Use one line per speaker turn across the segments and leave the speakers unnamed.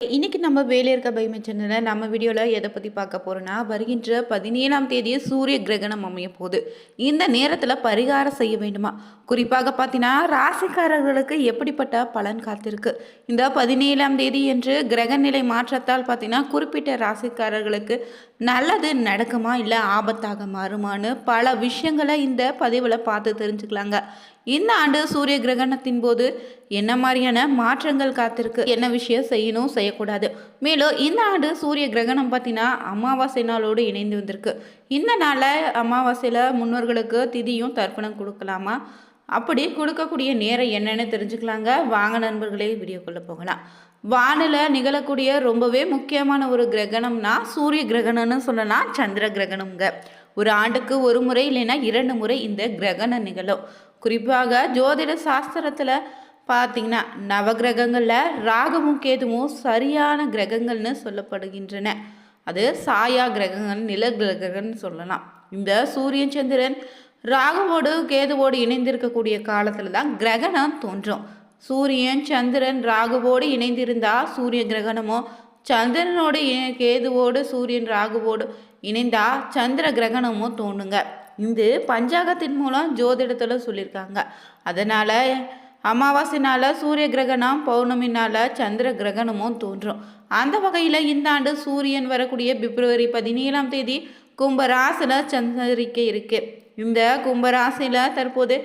இன்னைக்கு நம்ம வேலை இருக்க பைமை சேனலில் நம்ம வீடியோவில் எதை பற்றி பார்க்க போகிறோன்னா வருகின்ற பதினேழாம் தேதி சூரிய கிரகணம் அமைய போகுது. இந்த நேரத்தில் பரிகாரம் செய்ய வேண்டுமா? குறிப்பாக பார்த்தீங்கன்னா ராசிக்காரர்களுக்கு எப்படிப்பட்ட பலன் காத்திருக்கு? இந்த பதினேழாம் தேதி என்று கிரக நிலை மாற்றத்தால் பார்த்தீங்கன்னா குறிப்பிட்ட ராசிக்காரர்களுக்கு நல்லது நடக்குமா இல்லை ஆபத்தாக மாறுமான்னு பல விஷயங்களை இந்த பதிவில் பார்த்து தெரிஞ்சுக்கலாங்க. இந்த ஆண்டு சூரிய கிரகணத்தின் போது என்ன மாதிரியான மாற்றங்கள் காத்திருக்கு? என்ன விஷயம் செய்யணும்? செய்யக்கூடாது. மேலும் இந்த ஆண்டு சூரிய கிரகணம் பார்த்தீங்கன்னா அமாவாசை நாளோடு இணைந்து வந்திருக்கு. இந்த நாளில் அமாவாசையில் முன்னோர்களுக்கு திதியும் தர்ப்பணம் கொடுக்கலாமா? அப்படி கொடுக்கக்கூடிய நேரம் என்னன்னு தெரிஞ்சுக்கலாங்க. வாங்க நண்பர்களே வீடியோக்குள்ளே போகலாம். வானில் நிகழக்கூடிய ரொம்பவே முக்கியமான ஒரு கிரகணம்னா சூரிய கிரகணம்னு சொல்லலாம் சந்திர கிரகணம்ங்க. ஒரு ஆண்டுக்கு ஒரு முறை இல்லைன்னா இரண்டு முறை இந்த கிரகணம் நிகழும். குறிப்பாக ஜோதிட சாஸ்திரத்தில் பார்த்தீங்கன்னா நவகிரகங்களில் ராகமும் கேதுவும் சரியான கிரகங்கள்னு சொல்லப்படுகின்றன. அது சாயா கிரகங்கள் நில கிரகங்கள்னு சொல்லலாம். இந்த சூரியன் சந்திரன் ராகுவோடு கேதுவோடு இணைந்திருக்கக்கூடிய காலத்தில் தான் கிரகணம் தோன்றும். சூரியன் சந்திரன் ராகுவோடு இணைந்திருந்தால் சூரிய கிரகணமோ சந்திரனோடு கேதுவோடு சூரியன் ராகுவோடு இணைந்தால் சந்திர கிரகணமோ தோணுங்க இது பஞ்சாங்கத்தின் மூலம் ஜோதிடத்தில் சொல்லியிருக்காங்க அதனால் அமாவாசைனால சூரிய கிரகணம் பௌர்ணமினால சந்திர கிரகணமும் தோன்றும். அந்த வகையில் இந்த ஆண்டு சூரியன் வரக்கூடிய பிப்ரவரி பதினேழாம் தேதி கும்பராசியில் சஞ்சரிக்க இருக்குது இந்த கும்பராசியில் தற்போது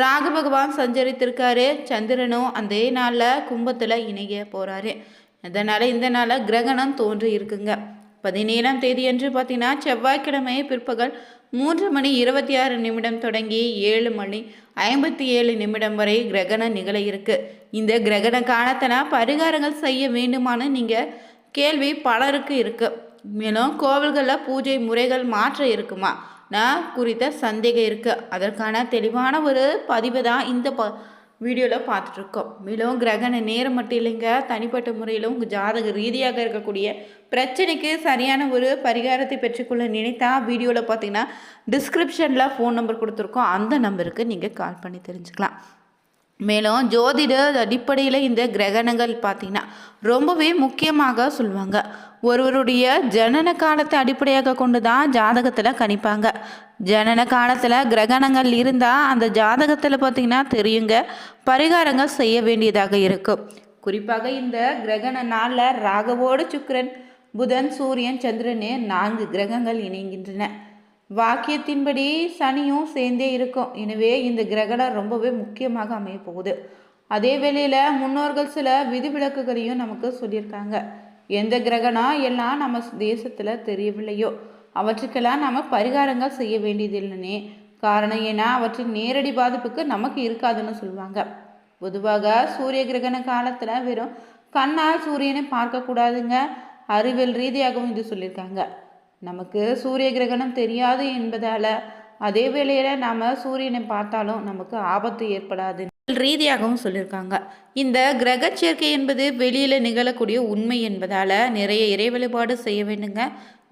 ராகு பகவான் சஞ்சரித்திருக்காரு. சந்திரனும் அதே நாளில் கும்பத்தில் இணைய போகிறாரு அதனால் இந்த நாளில் கிரகணம் தோன்றி இருக்குங்க. பதினேழாம் தேதி என்று பார்த்தீங்கன்னா செவ்வாய்க்கிழமை பிற்பகல் மூன்று மணி இருபத்தி ஆறு நிமிடம் தொடங்கி ஏழு மணி ஐம்பத்தி ஏழு நிமிடம் வரை கிரகணம் நிகழ இருக்கு. இந்த கிரகண காலத்தில் பரிகாரங்கள் செய்ய வேண்டுமான்னு நீங்கள் கேள்வி பலருக்கு இருக்கு. மேலும் கோவில்களில் பூஜை முறைகள் மாற்ற இருக்குமா? நான் குறித்த சந்தேகம் இருக்குது அதற்கான தெளிவான ஒரு பதிவை தான் இந்த ப வீடியோவில் பார்த்துட்ருக்கோம். மேலும் கிரகண நேரம் மட்டும் இல்லைங்க. தனிப்பட்ட முறையிலும் உங்கள் ஜாதக ரீதியாக இருக்கக்கூடிய பிரச்சனைக்கு சரியான ஒரு பரிகாரத்தை பெற்றுக்கொள்ள நினைத்தா வீடியோவில் பார்த்தீங்கன்னா டிஸ்கிரிப்ஷனில் ஃபோன் நம்பர் கொடுத்துருக்கோம். அந்த நம்பருக்கு நீங்கள் கால் பண்ணி தெரிஞ்சுக்கலாம். மேலும் ஜோதிட அடிப்படையில் இந்த கிரகணங்கள் பார்த்தீங்கன்னா ரொம்பவே முக்கியமாக சொல்லுவாங்க. ஒருவருடைய ஜனன காலத்தை அடிப்படையாக கொண்டு தான் ஜாதகத்தில் கணிப்பாங்க. ஜனன காலத்தில் கிரகணங்கள் இருந்தால் அந்த ஜாதகத்தில் பார்த்தீங்கன்னா தெரியுங்க பரிகாரங்கள் செய்ய வேண்டியதாக இருக்கும் குறிப்பாக இந்த கிரகண நாளில் ராகவோடு சுக்கரன் புதன் சூரியன் சந்திரனே நான்கு கிரகங்கள் இணைகின்றன. வாக்கியத்தின்படி சனியும் சேர்ந்தே இருக்கும். எனவே இந்த கிரகணம் ரொம்பவே முக்கியமாக அமைய போகுது அதே வேளையில் முன்னோர்கள் சில விதிவிலக்குகளையும் நமக்கு சொல்லியிருக்காங்க. எந்த கிரகணம் எல்லாம் நம்ம தேசத்தில் தெரியவில்லையோ? அவற்றுக்கெல்லாம் நம்ம பரிகாரங்கள் செய்ய வேண்டியதில்லைனே. காரணம் ஏன்னா அவற்றின் நேரடி பாதிப்புக்கு நமக்கு இருக்காதுன்னு சொல்லுவாங்க. பொதுவாக சூரிய கிரகண காலத்தில் வெறும் கண்ணால் சூரியனை பார்க்கக்கூடாதுங்க. அறிவியல் ரீதியாகவும் இது சொல்லியிருக்காங்க. நமக்கு சூரிய கிரகணம் தெரியாது என்பதால் அதே வேளையில் நாம் சூரியனை பார்த்தாலும் நமக்கு ஆபத்து ஏற்படாது. ரீதியாகவும் சொல்லியிருக்காங்க. இந்த கிரக சேர்க்கை என்பது வெளியில் நிகழக்கூடிய உண்மை என்பதால் நிறைய இறை வழிபாடு செய்ய வேண்டுங்க.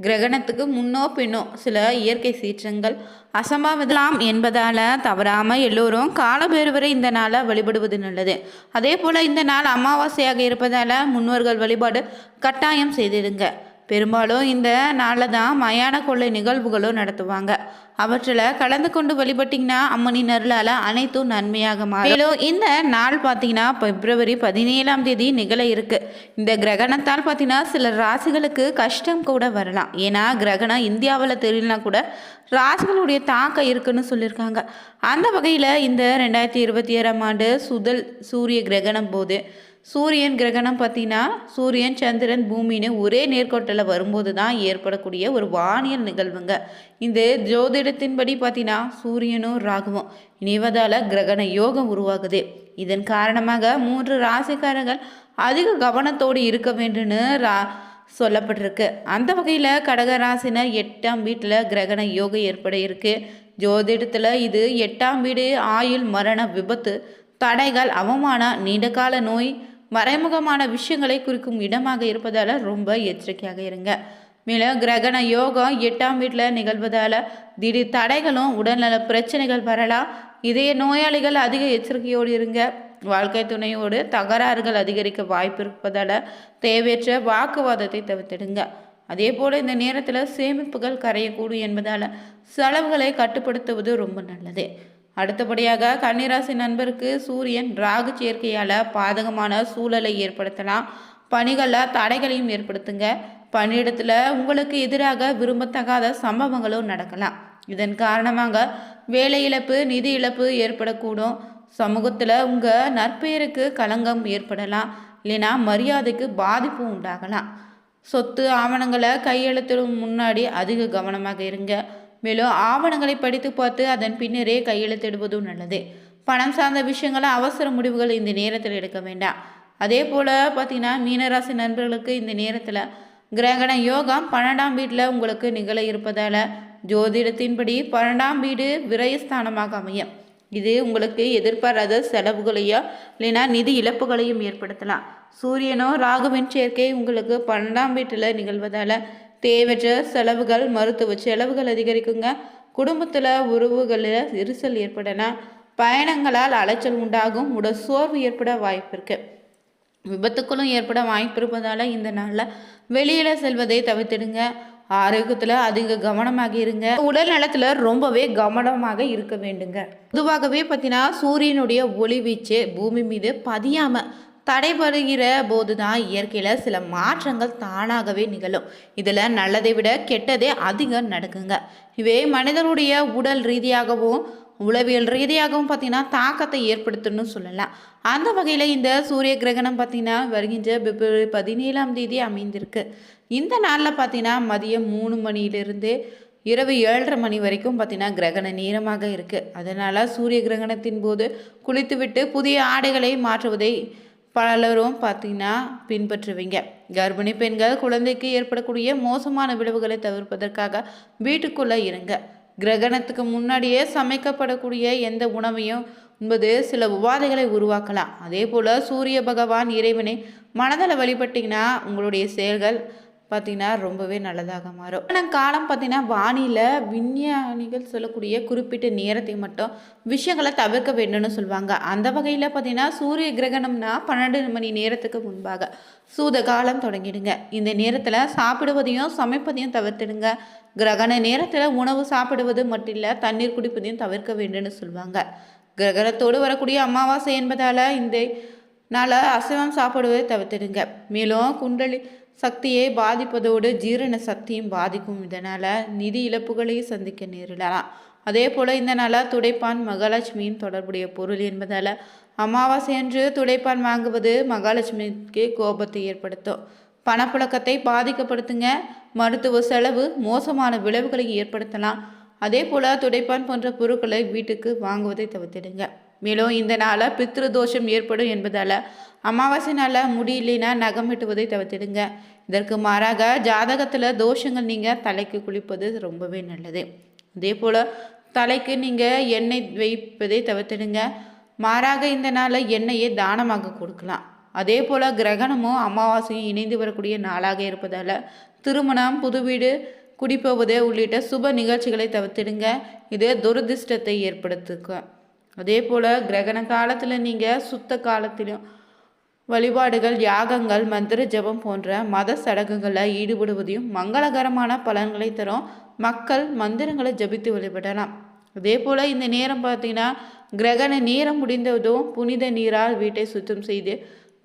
கிரகணத்துக்கு முன்னோ பின்னோ சில இயற்கை சீற்றங்கள் அசம்பாவிதலாம் என்பதால் தவறாமல் எல்லோரும் காலபேறுவரை இந்த நாளை வழிபடுவது நல்லது. அதே போல் இந்த நாள் அமாவாசையாக இருப்பதால் முன்னோர்கள் வழிபாடு கட்டாயம் செய்திடுங்க. பெரும்பாலும் இந்த நாளில் தான் மயான கொள்ளை நிகழ்வுகளும் நடத்துவாங்க. அவற்றில் கலந்து கொண்டு வழிபட்டிங்கன்னா அம்மனின் அருளால் அனைத்தும் நன்மையாக மாறும். இந்த நாள் பார்த்தீங்கன்னா பிப்ரவரி பதினேழாம் தேதி நிகழ இருக்கு. இந்த கிரகணத்தால் பார்த்தீங்கன்னா சில ராசிகளுக்கு கஷ்டம் கூட வரலாம். ஏன்னா கிரகணம் இந்தியாவில் தெரியலனா கூட ராசிகளுடைய தாக்கம் இருக்குன்னு சொல்லியிருக்காங்க அந்த வகையில் இந்த ரெண்டாயிரத்தி இருபத்தி ஏழாம் ஆண்டு சுதல் சூரிய கிரகணம் போது சூரியன் கிரகணம் பார்த்தீங்கன்னா சூரியன் சந்திரன் பூமின்னு ஒரே நேர்கோட்டில் வரும்போது தான் ஏற்படக்கூடிய ஒரு வானியல் நிகழ்வுங்க. இந்த ஜோதிடத்தின்படி பார்த்தீங்கன்னா சூரியனும் ராகுவும் இணைவதால் கிரகண யோகம் உருவாகுது. இதன் காரணமாக மூன்று ராசிக்காரர்கள் அதிக கவனத்தோடு இருக்க வேண்டும்னு ரா சொல்லப்பட்டிருக்கு. அந்த வகையில் கடக ராசினர் எட்டாம் வீட்டில் கிரகண யோகம் ஏற்பட இருக்கு. ஜோதிடத்தில் இது எட்டாம் வீடு ஆயுள் மரண விபத்து தடைகள் அவமானம் நீண்டகால நோய் மறைமுகமான விஷயங்களை குறிக்கும் இடமாக இருப்பதால் ரொம்ப எச்சரிக்கையாக இருங்க. மேலும் கிரகண யோகம் எட்டாம் வீட்டில் நிகழ்வதால் திடீர் தடைகளும் உடல்நல பிரச்சனைகள் வரலாம். இதய நோயாளிகள் அதிக எச்சரிக்கையோடு இருங்க. வாழ்க்கை துணையோடு தகராறுகள் அதிகரிக்க வாய்ப்பு இருப்பதால் தேவையற்ற வாக்குவாதத்தை தவிர்த்திடுங்க. அதே போல் இந்த நேரத்தில் சேமிப்புகள் கரையக்கூடும் என்பதால் செலவுகளை கட்டுப்படுத்துவது ரொம்ப நல்லது. அடுத்தபடியாக கன்னிராசி நண்பருக்கு சூரியன் ராகு சேர்க்கையால் பாதகமான சூழலை ஏற்படுத்தலாம். பணிகளில் தடைகளையும் ஏற்படுத்துங்க. பணியிடத்தில் உங்களுக்கு எதிராக விரும்பத்தகாத சம்பவங்களும் நடக்கலாம். இதன் காரணமாக வேலை இழப்பு நிதி இழப்பு ஏற்படக்கூடும். சமூகத்தில் உங்கள் நற்பெயருக்கு களங்கம் ஏற்படலாம். இல்லைன்னா மரியாதைக்கு பாதிப்பு உண்டாகலாம். சொத்து ஆவணங்களை கையெழுத்திடும் முன்னாடி அதிக கவனமாக இருங்க. மேலும் ஆவணங்களை படித்து பார்த்து அதன் பின்னரே கையெழுத்திடுவதும் நல்லது. பணம் சார்ந்த விஷயங்களை அவசர முடிவுகள் இந்த நேரத்தில் எடுக்க வேண்டாம். அதே போல் பார்த்தீங்கன்னா மீனராசி நண்பர்களுக்கு இந்த நேரத்தில் கிரகண யோகம் பன்னெண்டாம் வீட்டில் உங்களுக்கு நிகழ இருப்பதால் ஜோதிடத்தின்படி பன்னெண்டாம் வீடு விரயஸ்தானமாக அமையும். இது உங்களுக்கு எதிர்பாராத செலவுகளையோ இல்லைன்னா நிதி இழப்புகளையும் ஏற்படுத்தலாம். சூரியனோ ராகுவின் சேர்க்கை உங்களுக்கு பன்னெண்டாம் வீட்டில் நிகழ்வதால் தேவையற்ற செலவுகள் மருத்துவ செலவுகள் அதிகரிக்குங்க. குடும்பத்தில் உறவுகளில் விரிசல் ஏற்படன பயணங்களால் அலைச்சல் உண்டாகும் உடல் சோர்வு ஏற்பட வாய்ப்பு இருக்குது விபத்துக்களும் ஏற்பட வாய்ப்பு இருப்பதால் இந்த நாளில் வெளியில் செல்வதை தவிர்த்திடுங்க. ஆரோக்கியத்தில் அதிக கவனமாக இருங்க. உடல் நலத்தில் ரொம்பவே கவனமாக இருக்க வேண்டுங்க. பொதுவாகவே பார்த்தீங்கன்னா சூரியனுடைய ஒளி வீச்சு பூமி மீது பதியாமல் தடைபடுகிற போது தான் இயற்கையில் சில மாற்றங்கள் தானாகவே நிகழும். இதில் நல்லதை விட கெட்டதே அதிகம் நடக்குங்க. இவே மனிதனுடைய உடல் ரீதியாகவும் உளவியல் ரீதியாகவும் பார்த்திங்கன்னா தாக்கத்தை ஏற்படுத்தணும்னு சொல்லலாம். அந்த வகையில் இந்த சூரிய கிரகணம் பார்த்தீங்கன்னா வருகின்ற பிப்ரவரி பதினேழாம் தேதி அமைந்திருக்கு. இந்த நாளில் பார்த்தீங்கன்னா மதியம் மூணு மணியிலிருந்து இரவு ஏழரை மணி வரைக்கும் பார்த்தீங்கன்னா கிரகண நேரமாக இருக்குது அதனால் சூரிய கிரகணத்தின் போது குளித்துவிட்டு புதிய ஆடைகளை மாற்றுவதை பலரும் பார்த்தீங்கன்னா பின்பற்றுவீங்க. கர்ப்பிணி பெண்கள் குழந்தைக்கு ஏற்படக்கூடிய மோசமான விளைவுகளை தவிர்ப்பதற்காக வீட்டுக்குள்ளே இருங்க. கிரகணத்துக்கு முன்னாடியே சமைக்கப்படக்கூடிய எந்த உணவையும் என்பது சில உபாதைகளை உருவாக்கலாம். அதே போல் சூரிய பகவான் இறைவனை மனதில் வழிபட்டிங்கன்னா உங்களுடைய செயல்கள் பார்த்திங்கன்னா ரொம்பவே நல்லதாக மாறும். ஆனால் காலம் பார்த்திங்கன்னா வானிலை விஞ்ஞானிகள் சொல்லக்கூடிய குறிப்பிட்ட நேரத்தை மட்டும் விஷயங்களை தவிர்க்க வேண்டும்னு சொல்லுவாங்க. அந்த வகையில் பார்த்திங்கன்னா சூரிய கிரகணம்னா பன்னெண்டு மணி நேரத்துக்கு முன்பாக சூத காலம் தொடங்கிடுங்க. இந்த நேரத்தில் சாப்பிடுவதையும் சமைப்பதையும் தவிர்த்துடுங்க. கிரகண நேரத்தில் உணவு சாப்பிடுவது மட்டும் இல்லை தண்ணீர் குடிப்பதையும் தவிர்க்க வேண்டும்னு சொல்லுவாங்க. கிரகணத்தோடு வரக்கூடிய அமாவாசை என்பதால் இந்த நாளை அசைவம் சாப்பிடுவதை தவிர்த்துடுங்க. மேலும் குண்டலி சக்தியை பாதிப்பதோடு ஜீரண சக்தியும் பாதிக்கும். இதனால் நிதி இழப்புகளையும் சந்திக்க நேரிடலாம். அதே போல் இந்த நாளாக துடைப்பான் மகாலட்சுமியின் தொடர்புடைய பொருள் என்பதால் அமாவாசை அன்று துடைப்பான் வாங்குவது மகாலட்சுமிக்கு கோபத்தை ஏற்படுத்தும். பணப்புழக்கத்தை பாதிக்கப்படுத்துங்க. மருத்துவ செலவு மோசமான விளைவுகளை ஏற்படுத்தலாம். அதே போல் துடைப்பான் போன்ற பொருட்களை வீட்டுக்கு வாங்குவதை தவிர்த்திடுங்க. மேலும் இந்த நாளில் பித்ரு தோஷம் ஏற்படும் என்பதால் அமாவாசை நாளில் முடியலைன்னா நகம் வெட்டுவதை தவிர்த்திடுங்க. இதற்கு மாறாக ஜாதகத்தில் தோஷங்கள் நீங்கள் தலைக்கு குளிப்பது ரொம்பவே நல்லது. அதே போல் தலைக்கு நீங்கள் எண்ணெய் வைப்பதை தவிர்த்திடுங்க. மாறாக இந்த நாளில் எண்ணெயை தானமாக கொடுக்கலாம். அதே போல் கிரகணமும் அமாவாசையும் இணைந்து வரக்கூடிய நாளாக இருப்பதால் திருமணம் புது வீடு குடிப்போவது உள்ளிட்ட சுப நிகழ்ச்சிகளை தவிர்த்திடுங்க. இது துரதிர்ஷ்டத்தை ஏற்படுத்துக்கும். அதே போல் கிரகண காலத்தில் நீங்கள் சுத்த காலத்திலும் வழிபாடுகள் யாகங்கள் மந்திர ஜபம் போன்ற மத சடங்குகளில் ஈடுபடுவதையும் மங்களகரமான பலன்களை தரும் மக்கள் மந்திரங்களை ஜபித்து வழிபடலாம். அதே போல் இந்த நேரம் பார்த்தீங்கன்னா கிரகண நேரம் முடிந்ததும் புனித நீரால் வீட்டை சுத்தம் செய்து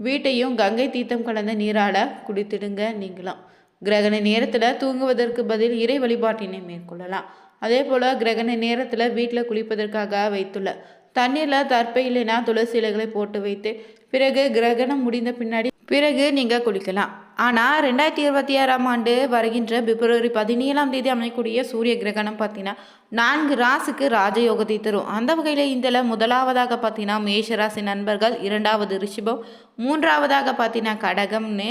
வீட்டையும் கங்கை தீர்த்தம் கலந்த நீரால் குடித்திடுங்க நீங்களும். கிரகண நேரத்தில் தூங்குவதற்கு பதில் இறை வழிபாட்டினை மேற்கொள்ளலாம். அதே போல் கிரகண நேரத்தில் வீட்டில் குளிப்பதற்காக வைத்துள்ள தண்ணீரில் தற்பை இல்லைன்னா துளசி இலைகளை போட்டு வைத்து பிறகு கிரகணம் முடிந்த பின்னாடி பிறகு நீங்கள் குளிக்கலாம். ஆனால் ரெண்டாயிரத்தி இருபத்தி ஆறாம் ஆண்டு வருகின்ற பிப்ரவரி பதினேழாம் தேதி அமையக்கூடிய சூரிய கிரகணம் பார்த்தீங்கன்னா நான்கு ராசுக்கு ராஜயோகத்தை தரும். அந்த வகையில் இதில் முதலாவதாக பார்த்தீங்கன்னா மேஷராசி நண்பர்கள் இரண்டாவது ரிஷிபம் மூன்றாவதாக பார்த்தீங்கன்னா கடகம்னு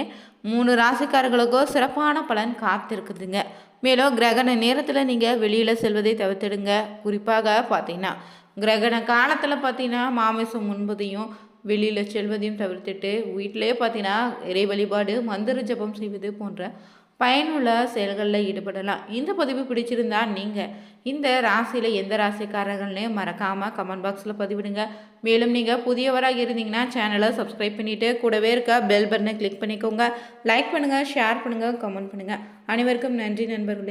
மூணு ராசிக்காரர்களுக்கோ சிறப்பான பலன் காத்திருக்குதுங்க. மேலும் கிரகண நேரத்தில் நீங்கள் வெளியில் செல்வதை தவிர்த்திடுங்க. குறிப்பாக பார்த்தீங்கன்னா கிரகண காலத்தில் பார்த்தீங்கன்னா மாமிசம் உண்பதையும் வெளியில் செல்வதையும் தவிர்த்துட்டு வீட்டிலே பார்த்தீங்கன்னா இறை வழிபாடு மந்திர ஜபம் செய்வது போன்ற பயனுள்ள செயல்களில் ஈடுபடலாம். இந்த பதிவு பிடிச்சிருந்தா நீங்கள் இந்த ராசியில் எந்த ராசிக்காரர்கள்னே மறக்காமல் கமெண்ட் பாக்ஸில் பதிவிடுங்க. மேலும் நீங்கள் புதியவராக இருந்தீங்கன்னா சேனலை சப்ஸ்கிரைப் பண்ணிவிட்டு கூடவே இருக்க பெல் பட்டனை கிளிக் பண்ணிக்கோங்க. லைக் பண்ணுங்கள் ஷேர் பண்ணுங்கள் கமெண்ட் பண்ணுங்கள் அனைவருக்கும் நன்றி நண்பர்களே.